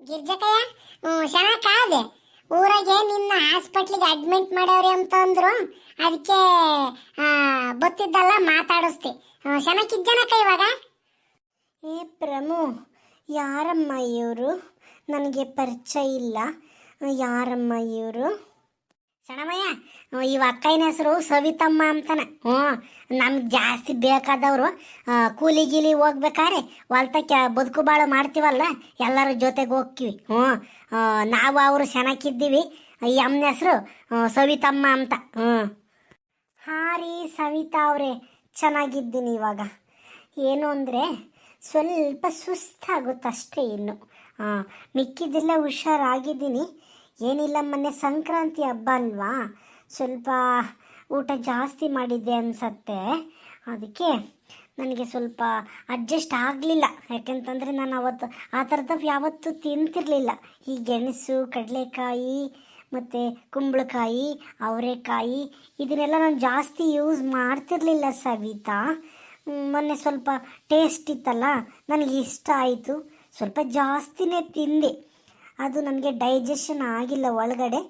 ಗಿರ್ಜಕಯ್ಯ ಚೆನ್ನಾಗಾದೆ ಊರಾಗೆ ನಿನ್ನ ಹಾಸ್ಪಿಟ್ಲಿಗೆ ಅಡ್ಮಿಟ್ ಮಾಡೋರಿ ಅಂತ ಅಂದ್ರು. ಅದಕ್ಕೆ ಬತ್ತಿದ್ದಲ್ಲ ಮಾತಾಡಿಸ್ತಿ ಚೆನ್ನಾಗಿದ್ದೇನಕ್ಕ ಇವಾಗ? ಏ ಪ್ರಮು ಯಾರಮ್ಮ ಇವರು? ನನಗೆ ಪರಿಚಯ ಇಲ್ಲ. ಯಾರಮ್ಮ ಇವರು? ಸಣಮಯ್ಯ ಇವ ಅಕ್ಕನ ಹೆಸರು ಸವಿತಮ್ಮ ಅಂತನ. ಹ್ಞೂ ನಮ್ಗೆ ಜಾಸ್ತಿ ಬೇಕಾದವರು ಕೂಲಿ ಗೀಲಿ ಹೋಗ್ಬೇಕಾರೆ, ಹೊಲ್ತಕ್ಕೆ ಬದುಕು ಬಾಳು ಮಾಡ್ತೀವಲ್ಲ, ಎಲ್ಲರ ಜೊತೆಗೆ ಹೋಗ್ತೀವಿ. ಹ್ಞೂ ನಾವು ಅವರು ಚೆನ್ನಾಗಿದ್ದೀವಿ ಈ ಅಮ್ಮನ ಹೆಸರು ಸವಿತಮ್ಮ ಅಂತ. ಹ್ಞೂ. ಹಾಂ ರೀ ಸವಿತಾ ಅವರೇ, ಚೆನ್ನಾಗಿದ್ದೀನಿ ಇವಾಗ. ಏನು ಅಂದರೆ, ಸ್ವಲ್ಪ ಸುಸ್ತಾಗುತ್ತಷ್ಟೇ ಇನ್ನು. ಹಾಂ ಮಿಕ್ಕಿದ್ದೆಲ್ಲ ಹುಷಾರಾಗಿದ್ದೀನಿ. ಏನಿಲ್ಲ, ಮೊನ್ನೆ ಸಂಕ್ರಾಂತಿ ಹಬ್ಬ ಅಲ್ವಾ? ಸ್ವಲ್ಪ ಊಟ ಜಾಸ್ತಿ ಮಾಡಿದ್ದೆ ಅನಿಸತ್ತೆ. ಅದಕ್ಕೆ ನನಗೆ ಸ್ವಲ್ಪ ಅಡ್ಜಸ್ಟ್ ಆಗಲಿಲ್ಲ. ಯಾಕೆಂತಂದರೆ ನಾನು ಅವತ್ತು ಆ ಥರದ್ದು ಯಾವತ್ತೂ ತಿಂತಿರಲಿಲ್ಲ. ಈ ಗೆಣಸು, ಕಡಲೆಕಾಯಿ, ಮತ್ತು ಕುಂಬಳಕಾಯಿ, ಅವರೆಕಾಯಿ, ಇದನ್ನೆಲ್ಲ ನಾನು ಜಾಸ್ತಿ ಯೂಸ್ ಮಾಡ್ತಿರಲಿಲ್ಲ ಸವಿತಾ. ಮೊನ್ನೆ ಸ್ವಲ್ಪ ಟೇಸ್ಟ್ ಇತ್ತಲ್ಲ, ನನಗೆ ಇಷ್ಟ ಆಯಿತು. ಸ್ವಲ್ಪ ಜಾಸ್ತಿನೇ ತಿಂದೆ. ಅದು ನನಗೆ ಡೈಜೆಷನ್ ಆಗಿಲ್ಲ ಒಳಗಡೆ.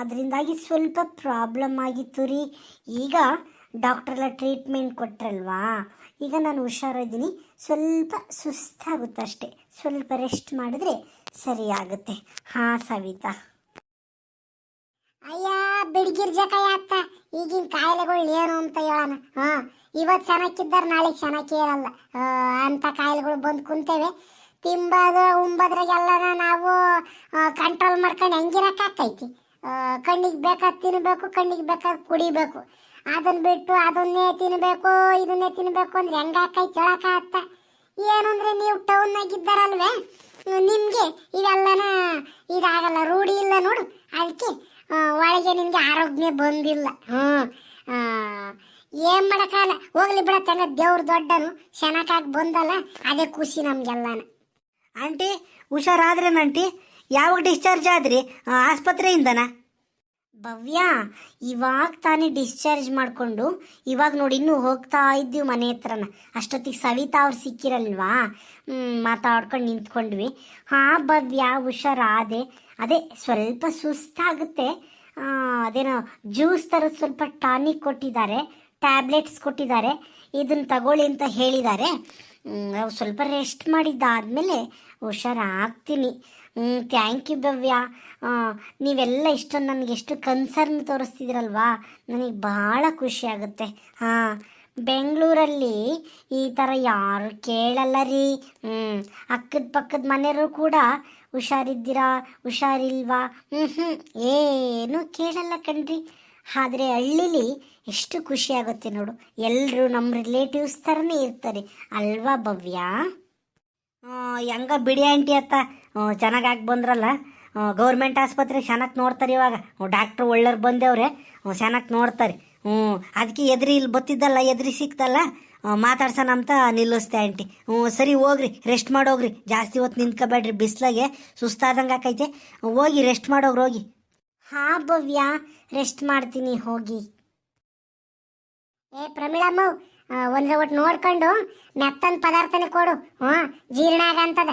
ಅದರಿಂದಾಗಿ ಸ್ವಲ್ಪ ಪ್ರಾಬ್ಲಮ್ ಆಗಿತ್ತು ರೀ. ಈಗ ಡಾಕ್ಟ್ರೆಲ್ಲ ಟ್ರೀಟ್ಮೆಂಟ್ ಕೊಟ್ರಲ್ವಾ? ಈಗ ನಾನು ಹುಷಾರಿದ್ದೀನಿ. ಸ್ವಲ್ಪ ಸುಸ್ತಾಗುತ್ತೆ ಅಷ್ಟೇ. ಸ್ವಲ್ಪ ರೆಸ್ಟ್ ಮಾಡಿದ್ರೆ ಸರಿ ಆಗುತ್ತೆ. ಹಾಂ, ಸವಿತಾ. ಅಯ್ಯ ಬಿಡ್ಗಿರ್ಜಕಯ್ಯ ಅತ್ತ. ಈಗಿನ ಕಾಯಿಲೆಗಳು ಏನು ಅಂತ ಹೇಳೋಣ. ಹಾ ಇವತ್ತು ಚೆನ್ನಾಗಿದ್ದಾರೆ ನಾಳೆ ಚೆನ್ನಾಗಿ ಇರಲ್ಲ ಅಂತ ಕಾಯಿಲೆಗಳು ಬಂದು ಕುಂತೇವೆ. ತಿಂಬದು ಉಂಬದ್ರಾಗೆಲ್ಲ ನಾವು ಕಂಟ್ರೋಲ್ ಮಾಡ್ಕೊಂಡು ಹೆಂಗಿರಕ್ಕಾಕೈತಿ ಕಣ್ಣಿಗೆ ಬೇಕಾದ್ ತಿನ್ನಬೇಕು ಕಣ್ಣಿಗೆ ಬೇಕಾದ ಕುಡಿಬೇಕು. ಅದನ್ನ ಬಿಟ್ಟು ಅದನ್ನೇ ತಿನ್ನಬೇಕು ಇದನ್ನೇ ತಿನ್ನಬೇಕು ಅಂದ್ರೆ ಹೆಂಗಾಕೈತಿ ಹೇಳಕ್ಕಾಗತ್ತ ಏನು ಅಂದ್ರೆ ನೀವು ಟೌನ್ನಾಗಿದ್ದಾರಲ್ವೇ ನಿಮಗೆ ಇವೆಲ್ಲನ ಇದಾಗಲ್ಲ, ರೂಢಿ ಇಲ್ಲ ನೋಡು. ಅದಕ್ಕೆ ಒಳಗೆ ನಿಮಗೆ ಆರೋಗ್ಯ ಬಂದಿಲ್ಲ. ಹ್ಞೂ ಏನು ಮಾಡೋಕ್ಕಾಗಲ್ಲ. ಹೋಗ್ಲಿ ಬಿಡತ್ತಂಗ ದೇವ್ರ ದೊಡ್ಡನು, ಶನಕಾಗಿ ಬಂದಲ್ಲ, ಅದೇ ಖುಷಿ ನಮ್ಗೆಲ್ಲನ. ಆಂಟಿ, ಹುಷಾರಾದ್ರೆ ಆಂಟಿ ಯಾವಾಗ ಡಿಸ್ಚಾರ್ಜ್ ಆದ್ರಿ? ಆಸ್ಪತ್ರೆಯಿಂದನಾ? ಭವ್ಯ, ಇವಾಗ ತಾನೇ ಡಿಸ್ಚಾರ್ಜ್ ಮಾಡಿಕೊಂಡು, ಇವಾಗ ನೋಡಿ ಇನ್ನೂ ಹೋಗ್ತಾ ಇದ್ದೀವಿ ಮನೆ ಹತ್ರನ. ಅಷ್ಟೊತ್ತಿಗೆ ಸವಿತಾ ಅವ್ರು ಸಿಕ್ಕಿರಲ್ವಾ? ಮಾತಾಡ್ಕೊಂಡು ನಿಂತ್ಕೊಂಡ್ವಿ. ಹಾಂ, ಭವ್ಯ, ಹುಷಾರಾದೆ. ಅದೇ, ಸ್ವಲ್ಪ ಸುಸ್ತಾಗುತ್ತೆ. ಅದೇನೋ, ಜ್ಯೂಸ್ ಥರದ್ದು ಸ್ವಲ್ಪ ಟಾನಿಕ್ ಕೊಟ್ಟಿದ್ದಾರೆ, ಟ್ಯಾಬ್ಲೆಟ್ಸ್ ಕೊಟ್ಟಿದ್ದಾರೆ. ಇದನ್ನು ತಗೊಳ್ಳಿ ಅಂತ ಹೇಳಿದ್ದಾರೆ. ನಾವು ಸ್ವಲ್ಪ ರೆಸ್ಟ್ ಮಾಡಿದ್ದಾದಮೇಲೆ ಹುಷಾರಾಗ್ತೀನಿ. ಹ್ಞೂ ಥ್ಯಾಂಕ್ ಯು ಭವ್ಯ. ನೀವೆಲ್ಲ ಇಷ್ಟೊಂದು ನನಗೆ ಎಷ್ಟು ಕನ್ಸರ್ನ್ ತೋರಿಸ್ತಿದ್ರಲ್ವಾ? ನನಗೆ ಭಾಳ ಖುಷಿ ಆಗುತ್ತೆ. ಹಾಂ, ಬೆಂಗಳೂರಲ್ಲಿ ಈ ಥರ ಯಾರು ಕೇಳಲ್ಲ ರೀ. ಹ್ಞೂ ಅಕ್ಕದ ಪಕ್ಕದ ಮನೆಯವರು ಕೂಡ ಹುಷಾರಿದ್ದೀರಾ? ಹುಷಾರಿಲ್ವಾ? ಹ್ಞೂ ಹ್ಞೂ ಏನೂ ಕೇಳಲ್ಲ ಕಣ್ರಿ. ಆದರೆ ಹಳ್ಳಿಲಿ ಎಷ್ಟು ಖುಷಿ ಆಗುತ್ತೆ ನೋಡು. ಎಲ್ಲರೂ ನಮ್ಮ ರಿಲೇಟಿವ್ಸ್ ಥರನೇ ಇರ್ತಾರೆ. ಅಲ್ವಾ ಭವ್ಯ? ಹೆಂಗ ಬಿಡಿ ಆಂಟಿ ಅತ್ತ? ಚೆನ್ನಾಗಿ ಬಂದ್ರಲ್ಲ? ಗೌರ್ಮೆಂಟ್ ಆಸ್ಪತ್ರೆ ಚೆನ್ನಾಗಿ ನೋಡ್ತಾರೆ ಇವಾಗ. ಡಾಕ್ಟ್ರು ಒಳ್ಳೆಯವ್ರು ಬಂದೇವ್ರೆ. ಚೆನ್ನಾಗಿ ನೋಡ್ತಾರೆ. ಹ್ಞೂ ಅದಕ್ಕೆ ಎದ್ರಿ ಇಲ್ಲಿ ಬತ್ತಿದ್ದಲ್ಲ, ಎದ್ರಿ ಸಿಕ್ತಲ್ಲ? ಮಾತಾಡ್ಸೋಣ ಅಂತ ನಿಲ್ಲಿಸ್ತೆ ಆಂಟಿ. ಹ್ಞೂ, ಸರಿ ಹೋಗ್ರಿ ರೆಸ್ಟ್ ಮಾಡೋಗ್ರಿ. ಜಾಸ್ತಿ ಹೊತ್ತು ನಿಂತ್ಕೋಬೇಡ್ರಿ, ಬಿಸ್ಲಾಗೆ. ಸುಸ್ತಾದಂಗೆ ಆಕೈತೆ ಹೋಗಿ ರೆಸ್ಟ್ ಮಾಡೋಗ್ರಿ ಹೋಗಿ. ಹಾಂ ಭವ್ಯ ರೆಸ್ಟ್ ಮಾಡ್ತೀನಿ ಹೋಗಿ. ಏ ಪ್ರಮೀಳಮ್ಮ ಒಂದ್ರ ಒಟ್ಟು ನೋಡ್ಕೊಂಡು ಮೆತ್ತನ್ ಪದಾರ್ಥನೇ ಕೊಡು. ಹ್ಞೂ ಜೀರ್ಣ ಆಗಂತದ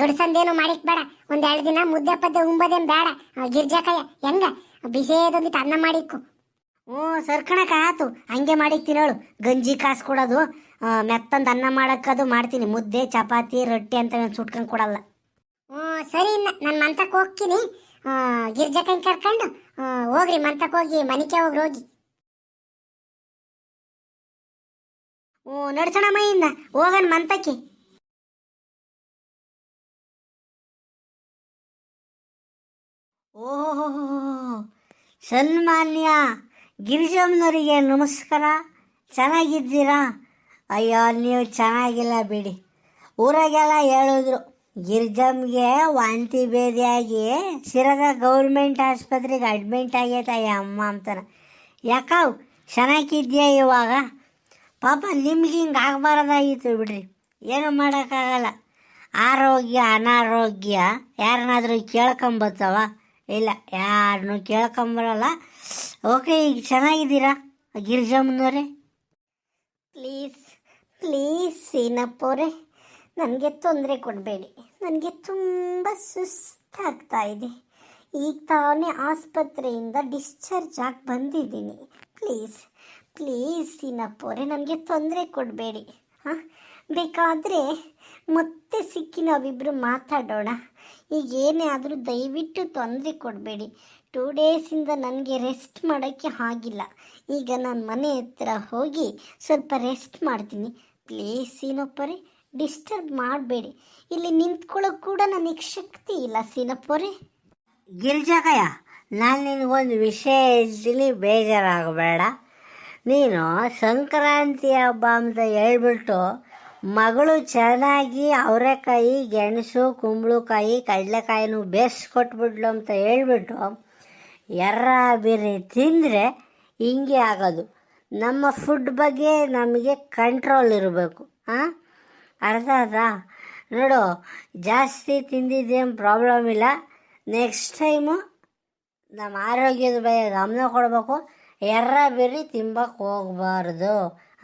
ಗಡ್ಸಂದೇನು ಮಾಡಿಕ್ ಬೇಡ. ಒಂದ್ ಎರಡು ದಿನ ಮುದ್ದೆ ಪದ್ದೆ ಉಂಬದೇನ್ ಬೇಡ. ಆ, ಗಿರ್ಜಕಯ್ಯ ಹೆಂಗ? ಬಿಸಿದೊಂದಿಟ್ಟು ಅನ್ನ ಮಾಡಿಕ್ಕು. ಹ್ಞೂ ಸರ್ಕಣಕ ಆತು. ಹಂಗೆ ಮಾಡಿಕ್ತೀನಿ ತಿನ್ನೋಳು. ಗಂಜಿ ಕಾಸು ಕೊಡೋದು. ಮೆತ್ತಂದು ಅನ್ನ ಮಾಡಕ್ಕದು ಮಾಡ್ತೀನಿ. ಮುದ್ದೆ ಚಪಾತಿ ರೊಟ್ಟಿ ಅಂತ ಸುಟ್ಕೊಂಡ್ ಸುಟ್ಕೊಂಡು ಕೊಡಲ್ಲ. ಹ್ಞೂ ಸರಿ ಇನ್ನ. ನಾನು ಮಂತಕ್ಕೆ ಹೋಗ್ತೀನಿ. ಗಿರ್ಜಕನ್ ಕರ್ಕೊಂಡು ಹೋಗ್ರಿ ಮಂತಕ್ಕೆ ಹೋಗಿ, ಮನಿಕೆ ಹೋಗ್ರಿ, ಹೋಗಿ. ಓ ನಡ್ಸೋಣ ಮೈಯಿಂದ ಹೋಗನ್ ಮಂತಕ್ಕೆ. ಓಹೋ ಸನ್ಮಾನ್ಯ ಗಿರಿಜಮ್ಮನವರಿಗೆ ನಮಸ್ಕಾರ. ಚೆನ್ನಾಗಿದ್ದೀರಾ? ಅಯ್ಯೋ, ನೀವು ಚೆನ್ನಾಗಿಲ್ಲ ಬಿಡಿ. ಊರಾಗೆಲ್ಲ ಹೇಳಿದ್ರು ಗಿರಿಜಮ್ಗೆ ವಾಂತಿ ಭೇದಿಯಾಗಿ ಸಿರದ ಗೌರ್ಮೆಂಟ್ ಆಸ್ಪತ್ರೆಗೆ ಅಡ್ಮಿಂಟ್ ಆಗೈತೆ ಈ ಅಮ್ಮ ಅಂತಾನೆ. ಯಾಕಾವ್? ಚೆನ್ನಾಗಿದ್ಯಾ ಇವಾಗ? ಪಾಪ ನಿಮ್ಗೆ ಹಿಂಗೆ ಆಗಬಾರ್ದಾಗಿತ್ತು ಬಿಡ್ರಿ. ಏನು ಮಾಡೋಕ್ಕಾಗಲ್ಲ. ಆರೋಗ್ಯ, ಅನಾರೋಗ್ಯ, ಯಾರನ್ನಾದರೂ ಕೇಳ್ಕೊಂಬತ್ತವ? ಇಲ್ಲ ಯಾರನ್ನೂ ಕೇಳ್ಕೊಂಬರಲ್ಲ. ಓಕೆ, ಈಗ ಚೆನ್ನಾಗಿದ್ದೀರಾ ಗಿರಿಜಮ್ಮನವರೇ ಪ್ಲೀಸ್ ಪ್ಲೀಸ್, ಸೀನಪ್ಪವ್ರೆ. ನನಗೆ ತೊಂದರೆ ಕೊಡಬೇಡಿ. ನನಗೆ ತುಂಬ ಸುಸ್ತಾಗ್ತಾ ಇದೆ. ಈಗ ತಾನೇ ಆಸ್ಪತ್ರೆಯಿಂದ ಡಿಸ್ಚಾರ್ಜ್ ಆಗಿ ಬಂದಿದ್ದೀನಿ. ಪ್ಲೀಸ್ ಪ್ಲೀಸ್ ಸೀನಪ್ಪೋರೆ ನನಗೆ ತೊಂದರೆ ಕೊಡಬೇಡಿ. ಹಾಂ? ಬೇಕಾದರೆ ಮತ್ತೆ ಸಿಕ್ಕಿ ನಾವಿಬ್ಬರು ಮಾತಾಡೋಣ. ಈಗ ಏನೇ ಆದರೂ ದಯವಿಟ್ಟು ತೊಂದರೆ ಕೊಡಬೇಡಿ. ಟೂ ಡೇಸಿಂದ ನನಗೆ ರೆಸ್ಟ್ ಮಾಡೋಕ್ಕೆ ಆಗಿಲ್ಲ. ಈಗ ನಾನು ಮನೆ ಹತ್ರ ಹೋಗಿ ಸ್ವಲ್ಪ ರೆಸ್ಟ್ ಮಾಡ್ತೀನಿ. ಪ್ಲೀಸ್ ಸೀನಪ್ಪರೇ ಡಿಸ್ಟರ್ಬ್ ಮಾಡಬೇಡಿ. ಇಲ್ಲಿ ನಿಂತ್ಕೊಳ್ಳೋಕೆ ಕೂಡ ನನಗೆ ಶಕ್ತಿ ಇಲ್ಲ ಸೀನಪ್ಪರೇ. ಗಿರಿಜಾಗಯ್ಯ ನಾನು ನಿನಗೊಂದು ವಿಷಯ ಹೇಳ್ತೀನಿ ಬೇಜಾರಾಗಬೇಡ. ನೀನು ಸಂಕ್ರಾಂತಿ ಹಬ್ಬ ಅಂತ ಹೇಳ್ಬಿಟ್ಟು ಮಗಳು ಚೆನ್ನಾಗಿ ಅವರೆಕಾಯಿ, ಗೆಣಸು, ಕುಂಬಳಕಾಯಿ, ಕಡಲೆಕಾಯಿನೂ ಬೇಯಿಸ್ಕೊಟ್ಬಿಡ್ಲು ಅಂತ ಹೇಳ್ಬಿಟ್ಟು ಎರ್ರ ಬಿರಿ ತಿಂದರೆ ಹಿಂಗೆ ಆಗೋದು. ನಮ್ಮ ಫುಡ್ ಬಗ್ಗೆ ನಮಗೆ ಕಂಟ್ರೋಲ್ ಇರಬೇಕು ಹಾಂ ಅರ್ಥ ಆಯ್ತಾ? ನೋಡು, ಜಾಸ್ತಿ ತಿಂದಿದ್ದೇನು ಪ್ರಾಬ್ಲಮ್ ಇಲ್ಲ. ನೆಕ್ಸ್ಟ್ ಟೈಮು ನಮ್ಮ ಆರೋಗ್ಯದ ಬಗ್ಗೆ ಗಮನ ಕೊಡಬೇಕು. ಎರ್ರ ಬೆರ್ರಿ ತಿಂಬಕ್ಕೆ ಹೋಗಬಾರ್ದು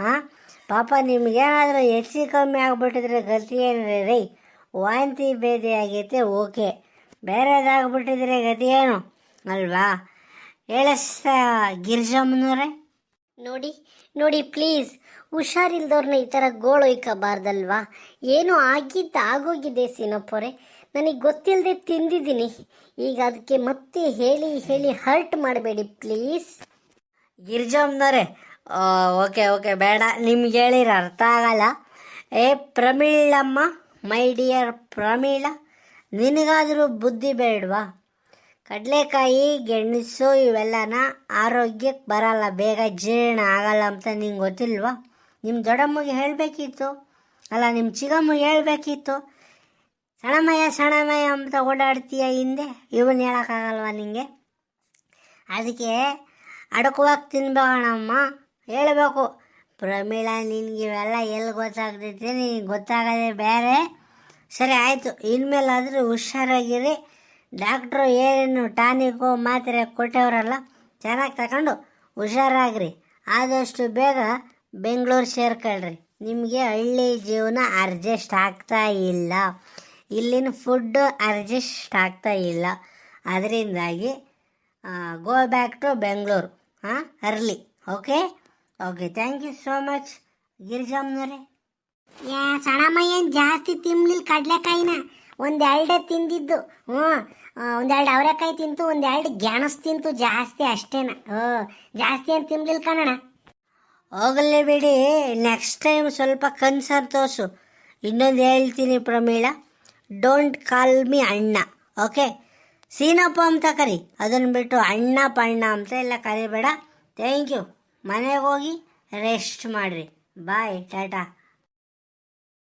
ಹಾಂ ಪಾಪ ನಿಮಗೇನಾದರೂ ಹೆಚ್ಚು ಕಮ್ಮಿ ಆಗಿಬಿಟ್ಟಿದ್ರೆ ಗತಿ ಏನು ರೀ, ವಾಂತಿ ಭೇದಿ ಆಗೈತೆ, ಓಕೆ. ಬೇರೆದಾಗ್ಬಿಟ್ಟಿದ್ರೆ ಗತಿ ಏನು? ಅಲ್ವಾ? ಹೇಳಿಸ್ತಾ ಗಿರಿಜಮ್ಮನವ್ರೆ ನೋಡಿ ನೋಡಿ ಪ್ಲೀಸ್ ಹುಷಾರಿಲ್ದವ್ರನ್ನ ಈ ಥರ ಗೋಳೊಯ್ಕಬಾರ್ದಲ್ವಾ ಏನು ಆಗಿದ್ದು ಆಗೋಗಿದೆ ಸೀನಪ್ಪೋರೆ ನನಗೆ ಗೊತ್ತಿಲ್ಲದೆ ತಿಂದಿದ್ದೀನಿ. ಈಗ ಅದಕ್ಕೆ ಮತ್ತೆ ಹೇಳಿ ಹೇಳಿ ಹರ್ಟ್ ಮಾಡಬೇಡಿ ಪ್ಲೀಸ್ ಗಿರಿಜಮ್ಮನವ್ರೆ ಓಕೆ ಓಕೆ, ಬೇಡ. ನಿಮ್ಗೆ ಹೇಳಿರ ಅರ್ಥ ಆಗಲ್ಲ. ಏ, ಪ್ರಮೀಳಮ್ಮ, ಮೈ ಡಿಯರ್ ಪ್ರಮೀಳ, ನಿನಗಾದರೂ ಬುದ್ಧಿ ಬೇಡವಾ? ಕಡಲೆಕಾಯಿ, ಗೆಣಸು ಇವೆಲ್ಲನ ಆರೋಗ್ಯಕ್ಕೆ ಬರಲ್ಲ. ಬೇಗ ಜೀರ್ಣ ಆಗಲ್ಲ ಅಂತ ನಿಂಗೆ ಗೊತ್ತಿಲ್ವಾ? ನಿಮ್ಮ ದೊಡ್ಡಮ್ಮಗೆ ಹೇಳಬೇಕಿತ್ತು. ಅಲ್ಲ ನಿಮ್ಮ ಚಿಗಮ್ಮಗೆ ಹೇಳಬೇಕಿತ್ತು. ಸಣಮಯ ಸಣಮಯ ಅಂತ ಓಡಾಡ್ತೀಯ ಹಿಂದೆ? ಇವನ್ ಹೇಳೋಕ್ಕಾಗಲ್ವಾ ನಿಂಗೆ? ಅದಕ್ಕೆ ಅಡಕುವಾಗಿ ತಿನ್ಬೇಕಣಮ್ಮ. ಹೇಳಬೇಕು. ಪ್ರಮೀಳ, ನಿನಗೆ ಇವೆಲ್ಲ ಎಲ್ಲಿ ಗೊತ್ತಾಗ್ತೈತೆ? ನಿನಗೆ ಗೊತ್ತಾಗದೆ ಬೇರೆ. ಸರಿ, ಆಯಿತು. ಇನ್ಮೇಲಾದರೂ ಹುಷಾರಾಗಿರಿ. ಡಾಕ್ಟ್ರು ಏನು ಟಾನಿಕು ಮಾತ್ರೆ ಕೊಟ್ಟವರಲ್ಲ, ಚೆನ್ನಾಗಿ ತಗೊಂಡು ಹುಷಾರಾಗ್ರಿ. ಆದಷ್ಟು ಬೇಗ ಬೆಂಗಳೂರು ಸೇರ್ಕೊಳ್ರಿ. ನಿಮಗೆ ಹಳ್ಳಿ ಜೀವನ ಅಡ್ಜಸ್ಟ್ ಆಗ್ತಾ ಇಲ್ಲ. ಇಲ್ಲಿನ ಫುಡ್ಡು ಅಡ್ಜಸ್ಟ್ ಆಗ್ತಾ ಇಲ್ಲ. ಅದರಿಂದಾಗಿ ಗೋ ಬ್ಯಾಕ್ ಟು ಬೆಂಗಳೂರು. ಹಾಂ, early. Okay okay thank you so much ಗಿರಿಜಮ್ಮನವರೇ. ಯಾ ಸಣಮ್ಮ ಏನು ಜಾಸ್ತಿ ತಿನ್ಲಿಲ್ಲ ಕಡ್ಲೆಕಾಯಿನ? ಒಂದೆರಡೇ ತಿಂದಿದ್ದು. ಹ್ಞೂ. ಒಂದೆರಡು ಅವರೆಕಾಯಿ ತಿಂತು, ಒಂದೆರಡು ಗ್ಯಾಣಸ್ ತಿಂತು ಜಾಸ್ತಿ ಅಷ್ಟೇನ. ಹ್ಞೂ ಜಾಸ್ತಿ ಏನು ತಿನ್ಲಿಲ್ಲ ಕಣಣ ಹೋಗಲೇ ಬಿಡಿ ನೆಕ್ಸ್ಟ್ ಟೈಮ್ ಸ್ವಲ್ಪ ಕನ್ಸರ್ ತೋರಿಸು. ಇನ್ನೊಂದು ಹೇಳ್ತೀನಿ ಪ್ರಮೀಳ. ಡೋಂಟ್ ಕಾಲ್ ಮಿ ಅಣ್ಣ ಓಕೆ ಸೀನಪ್ಪ ಅಂತ ಕರಿ. ಅದನ್ನು ಬಿಟ್ಟು ಅಣ್ಣ ಪಣ್ಣ ಅಂತ ಎಲ್ಲ ಕರಿಬೇಡ. ಥ್ಯಾಂಕ್ ಯು ಮನೆಗೆ ಹೋಗಿ ರೆಸ್ಟ್ ಮಾಡಿರಿ. ಬಾಯ್ ಟಾಟಾ